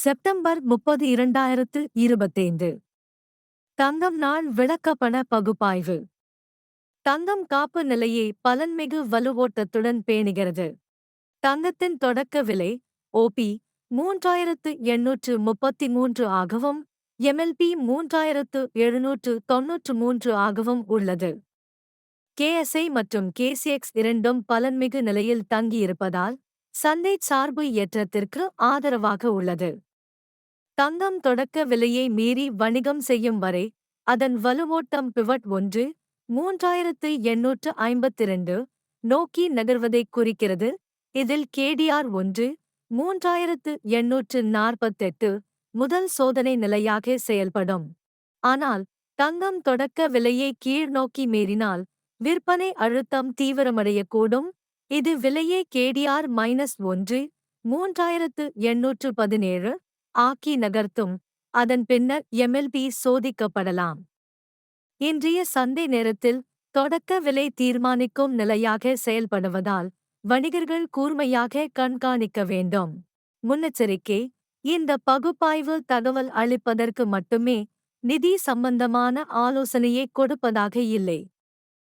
September முப்பது இரண்டாயிரத்து இருபத்தைந்து. தங்கம் நாள் விளக்கப்பண பகுப்பாய்வு. தங்கம் காப்பு நிலையை பலன்மிகு வலுவோட்டத்துடன் பேணுகிறது. தங்கத்தின் தொடக்க விலை ஓபி மூன்றாயிரத்து எண்ணூற்று முப்பத்தி மூன்று ஆகவும் எம்எல்பி மூன்றாயிரத்து எழுநூற்று தொன்னூற்று மூன்று ஆகவும் உள்ளது. கேஎஸ்ஐ மற்றும் கேசிஎக்ஸ் இரண்டும் பலன்மிகு நிலையில் தங்கியிருப்பதால் சந்தை சார்பு ஏற்றத்திற்கு ஆதரவாக உள்ளது. தங்கம் தொடக்க விலையை மீறி வணிகம் செய்யும் வரை அதன் வலுவோட்டம் பிவட் ஒன்று மூன்றாயிரத்து எண்ணூற்று ஐம்பத்திரண்டு நோக்கி நகர்வதைக் குறிக்கிறது. இதில் கேடிஆர் ஒன்று மூன்றாயிரத்து எண்ணூற்று நாற்பத்தெட்டு முதல் சோதனை நிலையாக செயல்படும். ஆனால் தங்கம் தொடக்க விலையை கீழ்நோக்கி மீறினால் விற்பனை அழுத்தம் தீவிரமடையக்கூடும். இது விலையை கேடிஆர் மைனஸ் ஒன்று மூன்றாயிரத்து எண்ணூற்று பதினேழு ஆக்கி நகர்த்தும். அதன் பின்னர் எம்எல்பி சோதிக்கப்படலாம். இன்றைய சந்தை நேரத்தில் தொடக்க விலை தீர்மானிக்கும் நிலையாக செயல்படுவதால் வணிகர்கள் கூர்மையாக கண்காணிக்க வேண்டும். முன்னெச்சரிக்கை இந்த பகுப்பாய்வு தகவல் அளிப்பதற்கு மட்டுமே நிதி சம்பந்தமான ஆலோசனையை கொடுப்பதாக இல்லை.